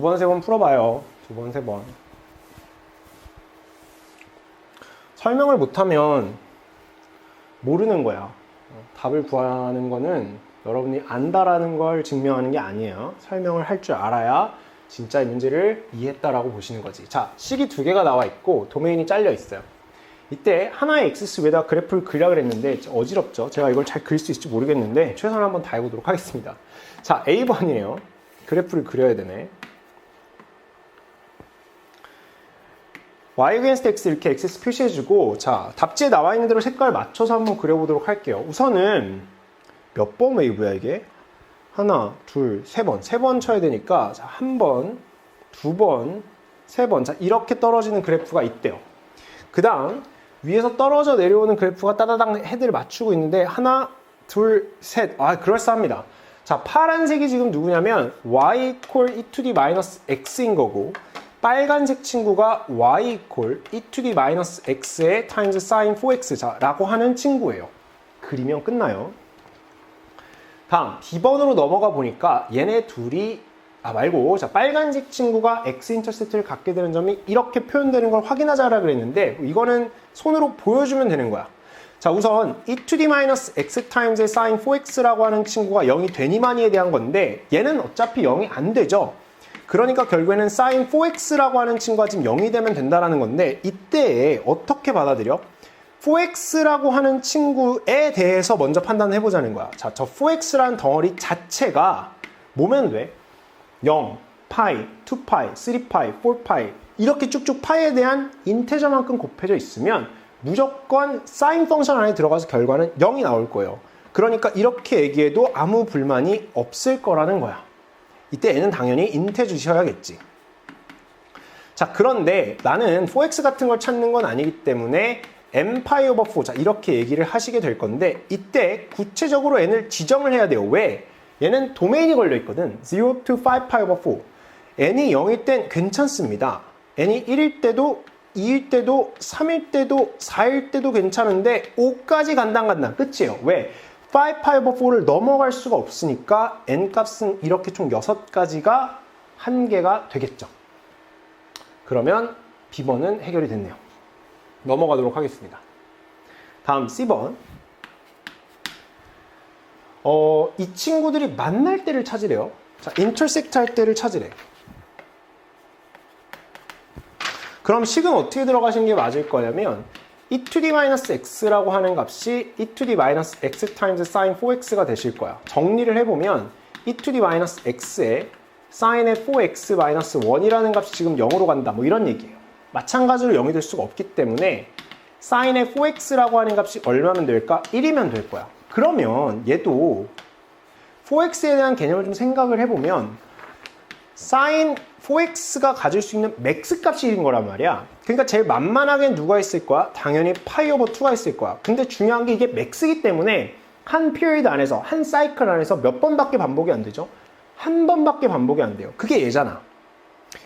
두 번, 세 번 풀어봐요. 두 번, 세 번. 설명을 못하면 모르는 거야. 어, 답을 구하는 거는 여러분이 안다라는 걸 증명하는 게 아니에요. 설명을 할 줄 알아야 진짜 이 문제를 이해했다라고 보시는 거지. 자, 식이 두 개가 나와 있고 도메인이 잘려 있어요. 이때 하나의 엑시스 위에다 그래프를 그리라 그랬는데 어지럽죠. 제가 이걸 잘 그릴 수 있을지 모르겠는데 최선을 한번 다해보도록 하겠습니다. 자, A번이에요. 그래프를 그려야 되네. Y against x 이렇게 x 표시해주고 자 답지에 나와 있는 대로 색깔 맞춰서 한번 그려보도록 할게요. 우선은 몇 번 웨이브야 이게? 하나, 둘, 세 번. 세 번 쳐야 되니까 자, 한 번, 두 번, 세 번. 자 이렇게 떨어지는 그래프가 있대요. 그 다음 위에서 떨어져 내려오는 그래프가 따다당 헤드를 맞추고 있는데 하나, 둘, 셋. 아 그럴싸합니다. 자 파란색이 지금 누구냐면 y equal e to the minus x인 거고 빨간색 친구가 y equal e to the minus x의 times sin 4x 자, 라고 하는 친구예요. 그리면 끝나요. 다음 B번으로 넘어가 보니까 얘네 둘이 아 말고 자 빨간색 친구가 x 인터셉트를 갖게 되는 점이 이렇게 표현되는 걸 확인하자라 그랬는데 이거는 손으로 보여주면 되는 거야. 자 우선 e to the minus x times의 sin 4x라고 하는 친구가 0이 되니마니에 대한 건데 얘는 어차피 0이 안 되죠. 그러니까 결국에는 sin 4x라고 하는 친구가 지금 0이 되면 된다라는 건데 이때에 어떻게 받아들여? 4x라고 하는 친구에 대해서 먼저 판단해 보자는 거야. 자, 저 4x라는 덩어리 자체가 뭐면 돼? 0, 파이, 2파이, 3파이, 4파이 이렇게 쭉쭉 파이에 대한 인테저만큼 곱해져 있으면 무조건 사인 펑션 안에 들어가서 결과는 0이 나올 거예요. 그러니까 이렇게 얘기해도 아무 불만이 없을 거라는 거야. 이때 n은 당연히 인테 주셔야겠지. 자, 그런데 나는 4x 같은 걸 찾는 건 아니기 때문에 m 파이 오버 4. 자, 이렇게 얘기를 하시게 될 건데 이때 구체적으로 n을 지정을 해야 돼요. 왜? 얘는 도메인이 걸려 있거든. 0 to 5 파이 오버 4. n이 0일 땐 괜찮습니다. n이 1일 때도 2일 때도 3일 때도 4일 때도 괜찮은데 5까지 간다 안 간다. 끝이에요. 왜? 5 파이 오버 4를 넘어갈 수가 없으니까 n 값은 이렇게 총 6가지가 한개가 되겠죠. 그러면 B번은 해결이 됐네요. 넘어가도록 하겠습니다. 다음 C번. 어, 이 친구들이 만날 때를 찾으래요. 자, 인터섹트 할 때를 찾으래. 그럼 식은 어떻게 들어가신 게 맞을 거냐면 e to the minus x라고 하는 값이 e to the minus x times sin 4x가 되실 거야. 정리를 해보면 e to the minus x에 sin의 4x 마이너스 1이라는 값이 지금 0으로 간다. 뭐 이런 얘기예요. 마찬가지로 0이 될 수가 없기 때문에 sin의 4x라고 하는 값이 얼마면 될까? 1이면 될 거야. 그러면 얘도 4x에 대한 개념을 좀 생각을 해보면 sin 4x가 가질 수 있는 맥스 값이 1인 거란 말이야. 그러니까 제일 만만하게 누가 있을 거야? 당연히 파이 오버 2가 있을 거야. 근데 중요한 게 이게 맥스이기 때문에 한 피리드 안에서 한 사이클 안에서 몇 번밖에 반복이 안 되죠? 한 번밖에 반복이 안 돼요. 그게 얘잖아.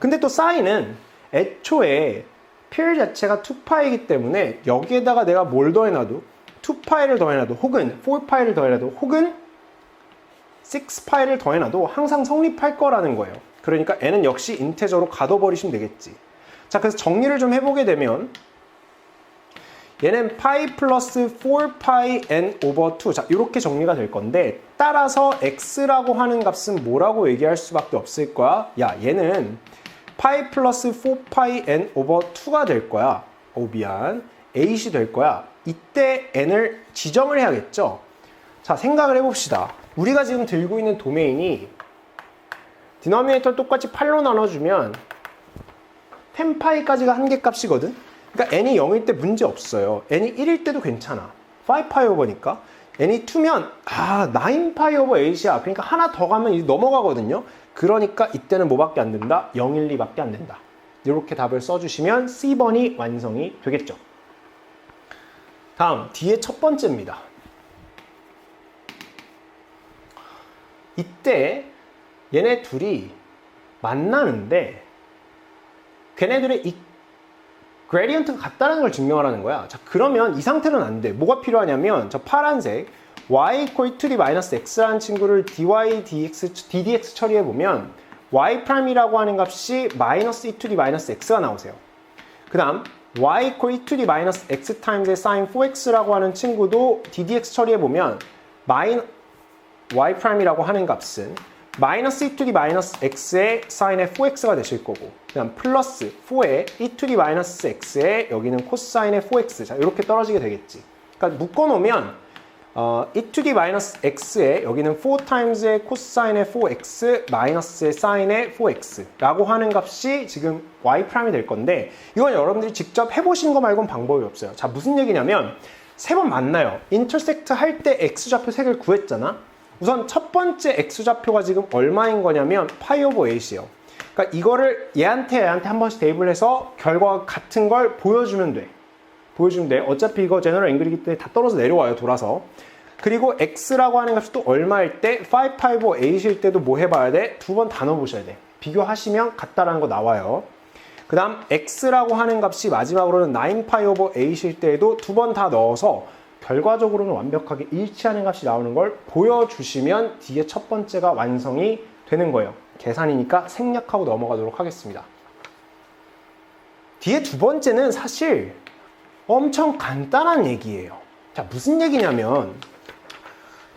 근데 또 사인은 애초에 필 자체가 2파이기 때문에 여기에다가 내가 뭘 더해놔도 2파이를 더해놔도 혹은 4파이를 더해놔도 혹은 6파이를 더해놔도 항상 성립할 거라는 거예요. 그러니까 n은 역시 인테저로 가둬버리시면 되겠지. 자, 그래서 정리를 좀 해보게 되면 얘는 파이 플러스 4파이 n 오버 2. 자, 이렇게 정리가 될 건데 따라서 x라고 하는 값은 뭐라고 얘기할 수밖에 없을 거야? 야, 얘는 파이 플러스 4파이 n 오버 2가 될 거야. 오, 미안. 8이 될 거야. 이때 n을 지정을 해야겠죠? 자, 생각을 해봅시다. 우리가 지금 들고 있는 도메인이 디노미네이터 똑같이 8로 나눠주면 10파이까지가 한계 값이거든? 그러니까 n이 0일 때 문제 없어요. n이 1일 때도 괜찮아. 5파이 오버니까. n이 2면 아 9파이 오버 8이야. 그러니까 하나 더 가면 이제 넘어가거든요. 그러니까 이때는 뭐밖에 안 된다? 0, 1, 2 밖에 안 된다. 이렇게 답을 써주시면 C번이 완성이 되겠죠. 다음 D의 첫 번째입니다. 이때 얘네 둘이 만나는데 걔네들의 이 그레디언트가 같다는 걸 증명하라는 거야. 자, 그러면 이 상태는 안 돼. 뭐가 필요하냐면 저 파란색 y to the minus x라는 친구를 dy dx ddx 처리해 보면 y 프라임이라고 하는 값이 마이너스 e to the 마이너스 x가 나오세요. 그 다음 y to the 마이너스 x times의 sin 4x라고 하는 친구도 ddx 처리해 보면 마이 y 프라임이라고 하는 값은 마이너스 e to the 마이너스 x의 sin의 4x가 되실 거고 그 다음 플러스 4의 e to the 마이너스 x의 여기는 코사인의 4x 자 이렇게 떨어지게 되겠지 그러니까 묶어놓으면 어, e to the 마이너스 x에 여기는 4 times의 코사인의 4x 마이너스의 사인의 4x라고 하는 값이 지금 y 프라임이 될 건데 이건 여러분들이 직접 해보신 거 말고는 방법이 없어요. 자 무슨 얘기냐면 세 번 만나요. 인터섹트 할 때 x 좌표 색을 구했잖아. 우선 첫 번째 x 좌표가 지금 얼마인 거냐면 파이 오버 8이에요. 그러니까 이거를 얘한테 얘한테 한 번씩 대입을 해서 결과가 같은 걸 보여주면 돼. 보여주면 돼. 어차피 이거 제너럴 앵글이기 때문에 다 떨어져 내려와요. 돌아서. 그리고 x라고 하는 값이 또 얼마일 때 5, 5, 8일 때도 뭐 해봐야 돼? 두 번 다 넣어보셔야 돼. 비교하시면 같다라는 거 나와요. 그 다음 x라고 하는 값이 마지막으로는 9, 5, 8일 때에도 두 번 다 넣어서 결과적으로는 완벽하게 일치하는 값이 나오는 걸 보여주시면 뒤에 첫 번째가 완성이 되는 거예요. 계산이니까 생략하고 넘어가도록 하겠습니다. 뒤에 두 번째는 사실 엄청 간단한 얘기예요. 자, 무슨 얘기냐면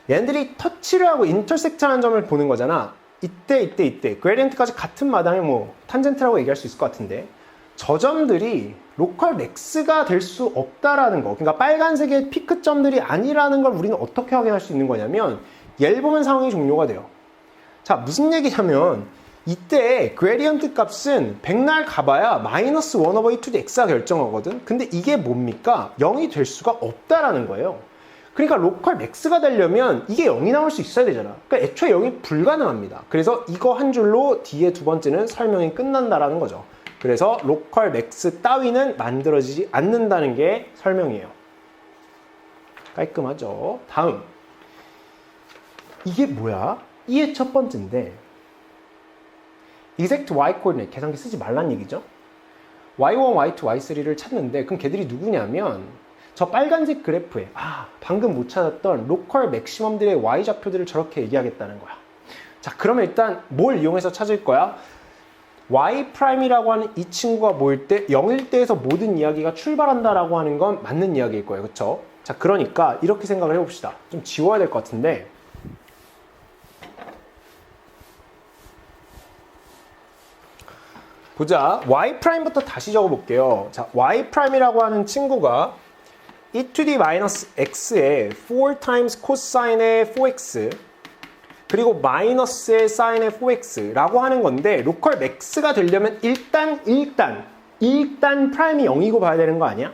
얘네들이 터치를 하고 인터섹트하는 점을 보는 거잖아. 이때, 이때, 이때. 그레디언트까지 같은 마당에 뭐 탄젠트라고 얘기할 수 있을 것 같은데 저 점들이 로컬 맥스가 될 수 없다라는 거. 그러니까 빨간색의 피크 점들이 아니라는 걸 우리는 어떻게 확인할 수 있는 거냐면 얘를 보면 상황이 종료가 돼요. 자, 무슨 얘기냐면 이때 그레디언트 값은 백날 가봐야 마이너스 1 오버 2 to the x가 결정하거든. 근데 이게 뭡니까? 0이 될 수가 없다라는 거예요. 그러니까 로컬 맥스가 되려면 이게 0이 나올 수 있어야 되잖아. 그러니까 애초에 0이 불가능합니다. 그래서 이거 한 줄로 뒤에 두 번째는 설명이 끝난다라는 거죠. 그래서 로컬 맥스 따위는 만들어지지 않는다는 게 설명이에요. 깔끔하죠? 다음. 이게 뭐야? 이의 첫 번째인데 exact y 코디네이트 계산기 쓰지 말란 얘기죠. y1, y2, y3를 찾는데 그럼 걔들이 누구냐면 저 빨간색 그래프에 아 방금 못 찾았던 로컬 맥시멈들의 y 좌표들을 저렇게 얘기하겠다는 거야. 자 그러면 일단 뭘 이용해서 찾을 거야? Y 프라임이라고 하는 이 친구가 모일 때 0일 때에서 모든 이야기가 출발한다라고 하는 건 맞는 이야기일 거예요. 그렇죠? 자 그러니까 이렇게 생각을 해봅시다. 좀 지워야 될 것 같은데 보자. y 프라임부터 다시 적어 볼게요. 자, y 프라임이라고 하는 친구가 e to the minus x의 4 times 코사인의 4x 그리고 마이너스의 사인의 4x라고 하는 건데 로컬 맥스가 되려면 일단 일단 일단 프라임이 0이고 봐야 되는 거 아니야?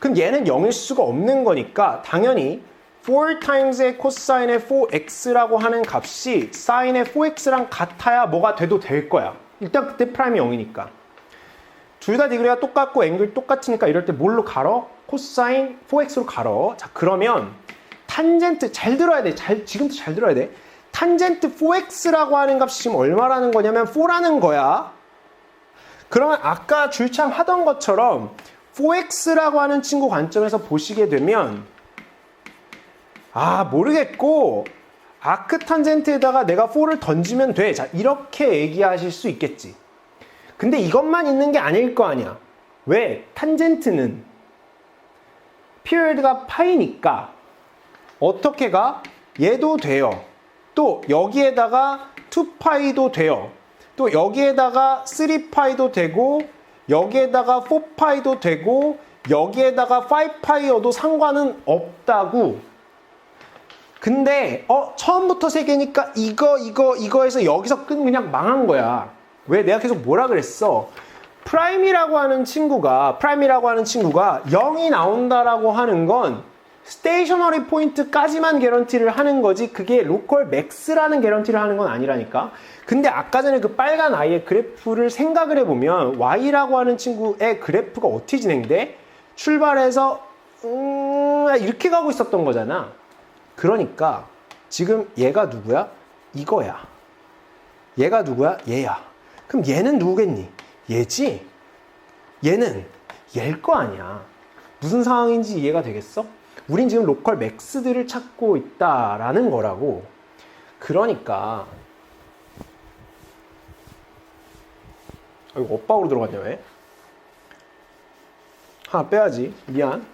그럼 얘는 0일 수가 없는 거니까 당연히 4 times의 코사인의 4x라고 하는 값이 사인의 4x랑 같아야 뭐가 돼도 될 거야. 일단 그때 프라임이 0이니까. 둘 다 디그리가 똑같고 앵글 똑같으니까 이럴 때 뭘로 갈어? 코사인 4x로 갈어. 자, 그러면 탄젠트 잘 들어야 돼. 잘 지금도 잘 들어야 돼. 탄젠트 4x라고 하는 값이 지금 얼마라는 거냐면 4라는 거야. 그러면 아까 줄창 하던 것처럼 4x라고 하는 친구 관점에서 보시게 되면 아 모르겠고 아크 탄젠트에다가 내가 4를 던지면 돼. 자, 이렇게 얘기하실 수 있겠지. 근데 이것만 있는 게 아닐 거 아니야. 왜? 탄젠트는 피리드가 파이니까 어떻게 가? 얘도 돼요. 또 여기에다가 2파이도 돼요. 또 여기에다가 3파이도 되고 여기에다가 4파이도 되고 여기에다가 5파이여도 상관은 없다고 근데 어 처음부터 세 개니까 이거 이거 이거에서 여기서 끝 그냥 망한 거야. 왜 내가 계속 뭐라 그랬어? 프라임이라고 하는 친구가 프라임이라고 하는 친구가 0이 나온다라고 하는 건 스테이셔너리 포인트까지만 개런티를 하는 거지 그게 로컬 맥스라는 개런티를 하는 건 아니라니까. 근데 아까 전에 그 빨간 아이의 그래프를 생각을 해보면 y라고 하는 친구의 그래프가 어떻게 진행돼? 출발해서 음 이렇게 가고 있었던 거잖아. 그러니까 지금 얘가 누구야? 이거야. 얘가 누구야? 얘야. 그럼 얘는 누구겠니? 얘지? 얘는 얘일 거 아니야. 무슨 상황인지 이해가 되겠어? 우린 지금 로컬 맥스들을 찾고 있다라는 거라고. 그러니까 아, 이거 엇박으로 들어갔냐 왜? 하나 빼야지. 미안.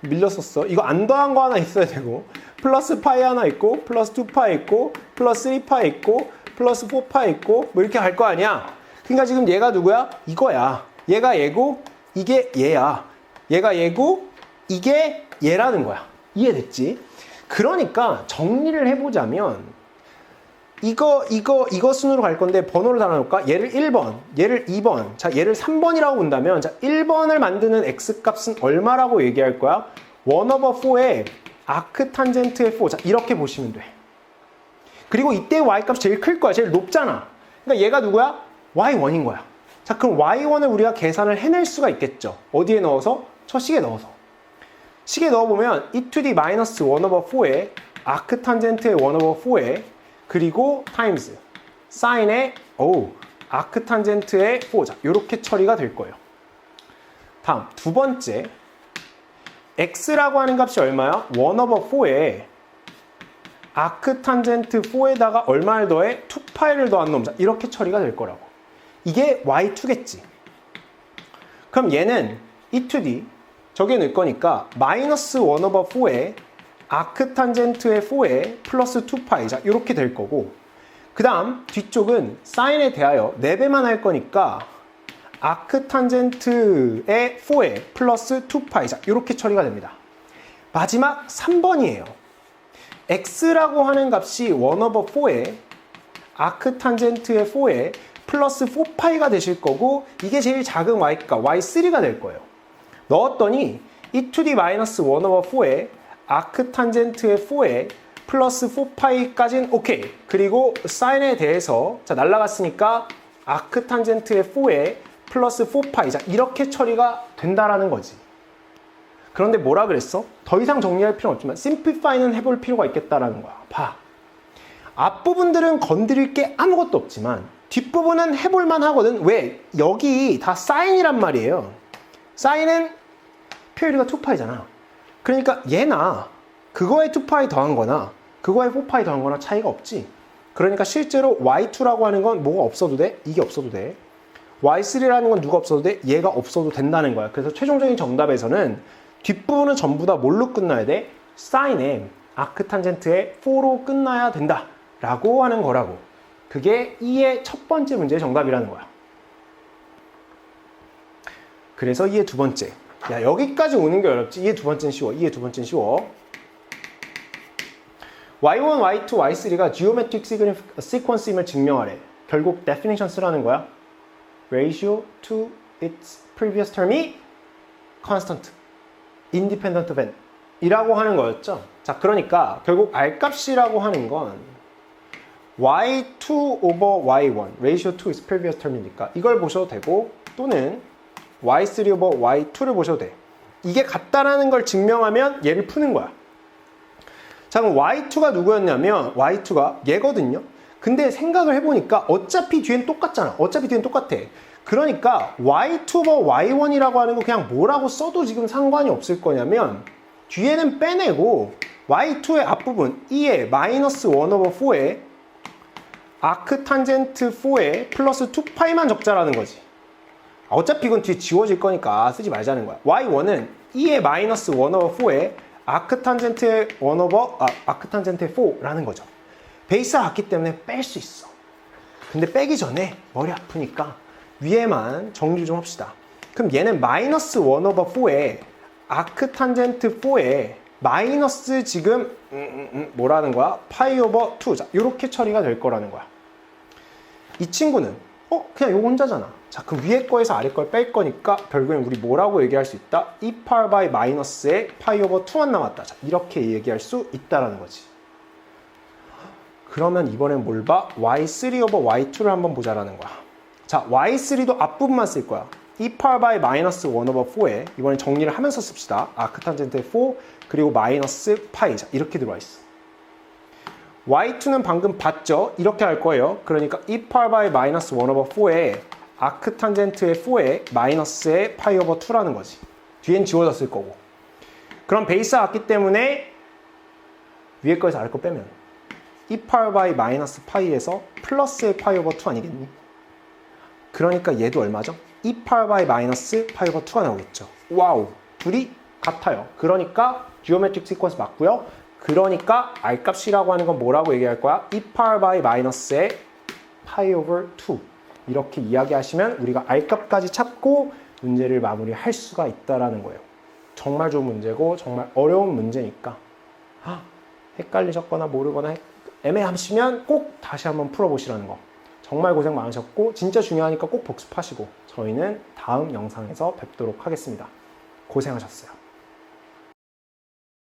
밀렸었어. 이거 안 더한 거 하나 있어야 되고 플러스 파이 하나 있고 플러스 2파이 있고 플러스 3파이 있고 플러스 4파이 있고 뭐 이렇게 갈 거 아니야. 그러니까 지금 얘가 누구야? 이거야. 얘가 얘고 이게 얘야. 얘가 얘고 이게 얘라는 거야. 이해됐지? 그러니까 정리를 해보자면 이거 이거 이거 순으로 갈 건데 번호를 달아놓을까? 얘를 1번, 얘를 2번, 자 얘를 3번이라고 본다면 자 1번을 만드는 x 값은 얼마라고 얘기할 거야? 1 over 4의 아크 탄젠트의 4. 자 이렇게 보시면 돼. 그리고 이때 y 값 제일 클 거야. 제일 높잖아. 그러니까 얘가 누구야? y1인 거야. 자 그럼 y1을 우리가 계산을 해낼 수가 있겠죠. 어디에 넣어서? 저 식에 넣어서. 식에 넣어보면 e to the minus 1 over 4의 아크 탄젠트의 1 over 4에 그리고 타임스 사인의 오 아크 탄젠트의 4자 이렇게 처리가 될 거예요. 다음 두 번째 x라고 하는 값이 얼마야? 1 over 4에 아크 탄젠트 4에다가 얼마를 더해? 2파이를 더한 놈. 자, 이렇게 처리가 될 거라고. 이게 y2겠지. 그럼 얘는 e to d 저기에 넣을 거니까 마이너스 1 over 4에 아크 탄젠트의 4에 플러스 2파이 자 이렇게 될 거고. 그 다음 뒤쪽은 사인에 대하여 4배만 할 거니까 아크 탄젠트의 4에 플러스 2파이 자 이렇게 처리가 됩니다. 마지막 3번이에요. x라고 하는 값이 1 over 4에 아크 탄젠트의 4에 플러스 4파이가 되실 거고 이게 제일 작은 y가 y3가 될 거예요 넣었더니 e to the minus 1 over 4에 아크 탄젠트의 4에 플러스 4파이까지는 오케이. 그리고 사인에 대해서 자 날라갔으니까 아크 탄젠트의 4에 플러스 4파이 자 이렇게 처리가 된다라는 거지. 그런데 뭐라 그랬어? 더 이상 정리할 필요는 없지만 심플파이는 해볼 필요가 있겠다라는 거야. 봐. 앞부분들은 건드릴 게 아무것도 없지만 뒷부분은 해볼만 하거든. 왜? 여기 다 사인이란 말이에요. 사인은 표율이가 2파이잖아. 그러니까 얘나 그거에 2파이 더한 거나 그거에 4파이 더한 거나 차이가 없지. 그러니까 실제로 y2라고 하는 건 뭐가 없어도 돼? 이게 없어도 돼. y3라는 건 누가 없어도 돼? 얘가 없어도 된다는 거야. 그래서 최종적인 정답에서는 뒷부분은 전부 다 뭘로 끝나야 돼? 사인에 아크 탄젠트의 4로 끝나야 된다. 라고 하는 거라고. 그게 2의 첫 번째 문제의 정답이라는 거야. 그래서 2의 두 번째. 야, 여기까지 오는 게 어렵지. 2의 두 번째는 쉬워. 2의 두 번째는 쉬워. y1, y2, y3가 geometric sequence임을 증명하래. 결국 definition 쓰라는 거야. ratio to its previous term이 constant, independent of n 이라고 하는 거였죠. 자, 그러니까 결국 R값이라고 하는 건 y2 over y1, ratio to its previous term이니까 이걸 보셔도 되고 또는 y3 over y2를 보셔도 돼. 이게 같다라는 걸 증명하면 얘를 푸는 거야. 자, 그럼 y2가 누구였냐면 y2가 얘거든요. 근데 생각을 해보니까 어차피 뒤엔 똑같잖아. 어차피 뒤엔 똑같아. 그러니까 y2 over y1이라고 하는 거 그냥 뭐라고 써도 지금 상관이 없을 거냐면 뒤에는 빼내고 y2의 앞부분 2에 마이너스 1 over 4에 아크 탄젠트 4에 플러스 2파이만 적자라는 거지. 어차피 이건 뒤에 지워질 거니까 쓰지 말자는 거야. y1은 2의 마이너스 1 over 4에 아크 탄젠트의 1 over 아, 아크 탄젠트의 4라는 거죠. 베이스가 같기 때문에 뺄 수 있어. 근데 빼기 전에 머리 아프니까 위에만 정리 좀 합시다. 그럼 얘는 마이너스 1 over 4에 아크 탄젠트 4에 마이너스 지금 음, 음, 음, 뭐라는 거야? 파이 오버 2. 자, 이렇게 처리가 될 거라는 거야. 이 친구는 어 그냥 요거 혼자잖아. 자, 그 위에 거에서 아래 걸 뺄 거니까 결국엔 우리 뭐라고 얘기할 수 있다? 2par by 마이너스에 파이 오버 2만 남았다. 자, 이렇게 얘기할 수 있다라는 거지. 그러면 이번엔 뭘 봐? y3 오버 y2를 한번 보자라는 거야. 자, y3도 앞부분만 쓸 거야. 2par by 마이너스 1 over 4에 이번엔 정리를 하면서 씁시다. 아크 탄젠트의 4 그리고 마이너스 파이. 자, 이렇게 들어와 있어. Y2는 방금 봤죠? 이렇게 할 거예요. 그러니까 2par by 마이너스 1 over 4에 아크 탄젠트의 4에 마이너스의 파이 오버 2라는 거지. 뒤엔 지워졌을 거고. 그럼 베이스가 같기 때문에 위에 거에서 아래 거 빼면 2par by 마이너스 파이에서 플러스의 파이 오버 2 아니겠니? 그러니까 얘도 얼마죠? 2파이 바이 마이너스 파이 오버 2가 나오겠죠. 와우. 둘이 같아요. 그러니까 지오메트릭 시퀀스 맞고요. 그러니까 r 값이라고 하는 건 뭐라고 얘기할 거야? 2파이 바이 마이너스의 파이 오버 2. 이렇게 이야기하시면 우리가 r 값까지 찾고 문제를 마무리할 수가 있다라는 거예요. 정말 좋은 문제고 정말 어려운 문제니까 아, 헷갈리셨거나 모르거나 헷- 애매하시면 꼭 다시 한번 풀어보시라는 거. 정말 고생 많으셨고 진짜 중요하니까 꼭 복습하시고 저희는 다음 영상에서 뵙도록 하겠습니다. 고생하셨어요.